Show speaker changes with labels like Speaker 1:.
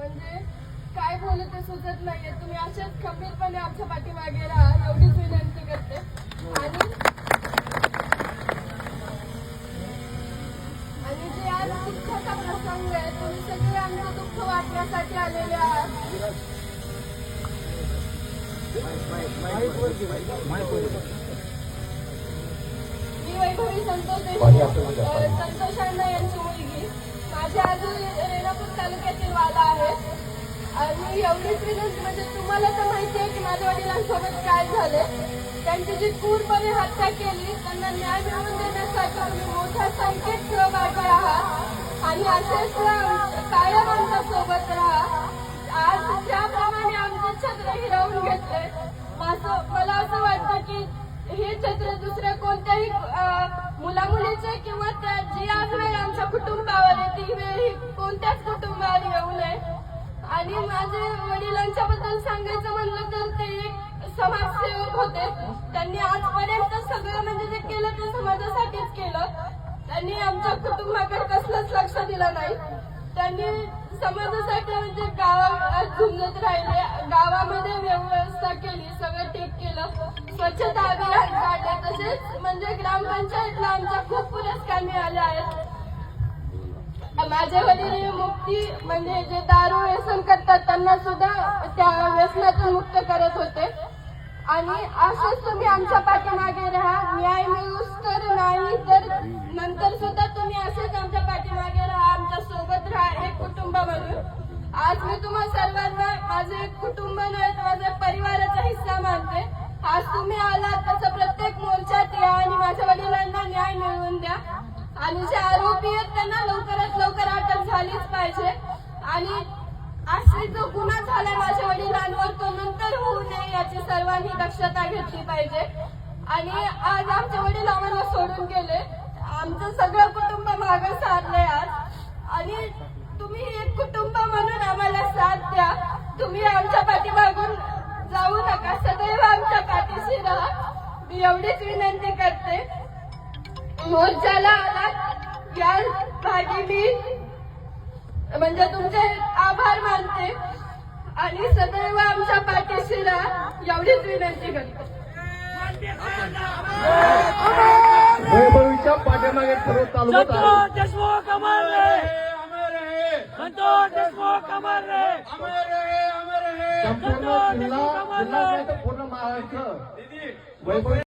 Speaker 1: म्हणजे काय बोलू ते सुचत नाहीये. तुम्ही असेच खंबीरपणे आमच्या पाठीमागे राहा एवढीच विनंती करते. आणि आणि जे आज दुःखाचा प्रसंग आहे तुम्ही सगळे आमचं दुःख वाटण्यासाठी आलेले आहात. मी वैभवी संतोष देशमुख संतोष अण्णा यांची मुलगी. माझ्या आजी रेणापूर तालुक्यातील वाला आहे. एवढीच विनंती म्हणजे तुम्हाला तर माहिती आहे की माझ्या वडिलांसोबत काय झाले त्यांची जी क्रूरपणे हत्या केली त्यांना न्याय मिळवून देण्यासाठी तुम्ही मोठ्या संख्येत सहभागी आहात. आणि असेच कायम आमच्यासोबत राहा. आज ज्याप्रमाणे आमचे छत्र हिरवून घेतले माझं मला असं वाटतं की हे छत्र दुसऱ्या कोणत्याही मुला मुलीचे किंवा त्या जी आज वेळ आमच्या कुटुंबावर आहे ती वेळ ही कोणत्याच कुटुंबावर येऊ नये. आणि माझे वडिलांच्या बद्दल सांगायचं म्हणलं तर ते एक समाजसेवक होते. त्यांनी आजपर्यंत सगळं म्हणजे जे केलं ते समाजासाठीच केलं. त्यांनी आमच्या कुटुंबाकडे कसलंच लक्ष दिलं नाही. त्यांनी समाजासाठी म्हणजे गावात झुंजत राहिले. गावामध्ये व्यवस्था केली सगळं ठीक केलं. स्वच्छता अभियान काढले. तसेच म्हणजे ग्रामपंचायतला आमच्या खूप पुरस्कार मिळाले आहेत. माझे वडील मुक्ती म्हणजे जे दारू व्यसन त्यांना सुद्धा त्या व्यसनातून मुक्त करत होते. आणि असंच तुम्ही आमच्या पाठीमागे राहा. न्याय मिळूस तर नाही तर नंतर सुद्धा तुम्ही असंच आमच्या पाठीमागे राहा. आमच्यासोबत राहा एक कुटुंब म्हणून. आज मी तुम्हा सर्वांना माझे एक कुटुंब नव्हे तर माझ्या परिवाराचा हिस्सा मानते. आज तुम्ही आलात त्याचा प्रत्येक मोर्चात या आणि माझ्या वडिलांना न्याय मिळवून द्या. आणि जे आरोपी आहेत त्यांना लवकरात लवकर अटक झालीच पाहिजे. आणि असे जो गुन्हा झालाय माझ्या वडिलांवर तो नंतर होऊ नये याची सर्वांनी दक्षता घेतली पाहिजे. आणि आज आमच्या वडील आम्हाला सोडून गेले. आमचं सगळं कुटुंब मागे सारलंय आज. आणि तुम्ही एक कुटुंब म्हणून आम्हाला साथ द्या. तुम्ही आमच्या पाठीमागून जाऊ नका. सदैव आमच्या पाठीशी राहा. मी एवढीच विनंती करते. मोर्चाला आलात या भागी मी. म्हणजे तुमचे आभार मानते. आणि सदैव आमच्या पाठीशी राहा एवढीच विनंती करते
Speaker 2: वैभवीच्या पाठीमागे सर्व तालुक्यात आहे.
Speaker 3: संतोष देशमुख अमर रहे
Speaker 4: अमर रहे
Speaker 3: संतोष देशमुख अमर रहे
Speaker 4: अमर रहे अमर रहे
Speaker 2: संपूर्ण जिल्हा जिल्हा नाही तर पूर्ण महाराष्ट्र वैभवी